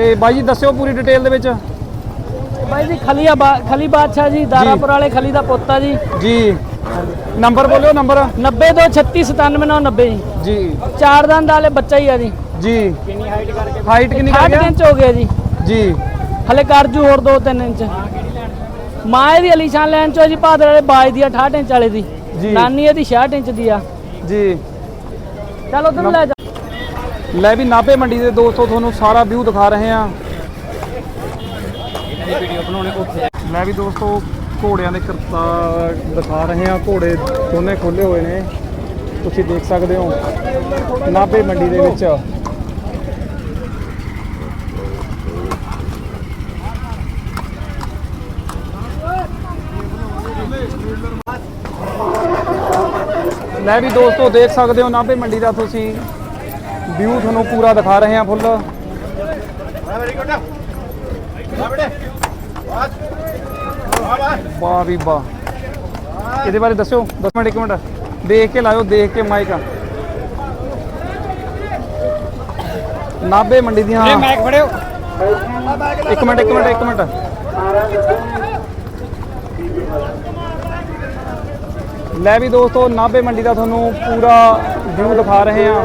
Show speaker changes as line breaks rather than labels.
ਤੇ ਬਾਈ ਜੀ ਦੱਸਿਓ ਪੂਰੀ ਡਿਟੇਲ ਦੇ ਵਿੱਚ।
ਬਾਈ ਜੀ ਖਲੀਆ ਖਲੀ ਬਾਦਸ਼ਾਹ ਜੀ ਦਾਰਾਪੁਰ ਵਾਲੇ ਖਲੀ ਦਾ ਪੋਤਾ ਜੀ।
ਜੀ। Number ਬੋਲਿਓ number.
90 ਤੋਂ 36 97 990 ਜੀ।
ਜੀ।
ਚਾਰ ਦੰਦ ਵਾਲੇ ਬੱਚਾ ਹੀ ਆ ਜੀ।
ਜੀ। ਕਿੰਨੀ ਹਾਈਟ ਕਰਕੇ ਹਾਈਟ ਕਿੰਨੀ ਕਰ
8
ਗਿਆ
ਇੰਚ ਹੋ ਗਿਆ ਜੀ।
ਜੀ।
ਹਲੇ ਕਰਜੂ ਹੋਰ 2-3 ਇੰਚ। ਮਾਂ ਇਹਦੀ ਅਲੀਸ਼ਾਨ ਲੈਣ ਚੋ ਜੀ ਭਾਦਰ ਵਾਲੇ ਬਾਜ ਦੀ ਆ 68 ਇੰਚ ਵਾਲੇ ਦੀ।
ਜੀ।
ਨਾਨੀ ਇਹਦੀ 66 ਇੰਚ ਦੀ ਆ।
ਜੀ।
ਚਲ ਉਧਰ ਲੈ ਜਾ।
ਲੈ ਵੀ ਨਾਭੇ ਮੰਡੀ ਦੇ ਦੋਸਤੋ, ਤੁਹਾਨੂੰ ਸਾਰਾ ਵਿਊ ਦਿਖਾ ਰਹੇ ਹਾਂ। ਮੈਂ ਵੀ ਦੋਸਤੋ, ਘੋੜਿਆਂ ਦੇ ਕਰਤਾ ਦਿਖਾ ਰਹੇ ਹਾਂ। ਘੋੜੇ ਦੋਨੇ ਖੋਲੇ ਹੋਏ ਨੇ। ਤੁਸੀਂ ਦੇਖ ਸਕਦੇ ਹੋ, ਨਾਭੇ ਮੰਡੀ ਦੇ ਵਿੱਚ। ਲੈ ਵੀ ਦੋਸਤੋ, ਦੇਖ ਸਕਦੇ ਹੋ ਨਾਭੇ ਮੰਡੀ ਦਾ ਤੁਸੀਂ। ਵਿਊ ਤੁਹਾਨੂੰ ਪੂਰਾ ਦਿਖਾ ਰਹੇ ਹਾਂ ਫੁੱਲ। ਵਾਹ ਵੀ ਵਾਹ। ਇਹਦੇ ਬਾਰੇ ਦੱਸਿਓ 10 ਮਿੰਟ ਇੱਕ ਮਿੰਟ। ਦੇਖ ਕੇ ਲਾਇਓ ਦੇਖ ਕੇ ਮਾਈਕ ਨਾਭੇ ਮੰਡੀ ਦੀਆਂ
ਮੈਕ ਫੜਿਓ।
ਇੱਕ ਮਿੰਟ ਇੱਕ ਮਿੰਟ ਇੱਕ ਮਿੰਟ। ਲੈ ਵੀ ਦੋਸਤੋ ਨਾਭੇ ਮੰਡੀ ਦਾ ਤੁਹਾਨੂੰ ਪੂਰਾ ਵਿਊ ਦਿਖਾ ਰਹੇ ਹਾਂ।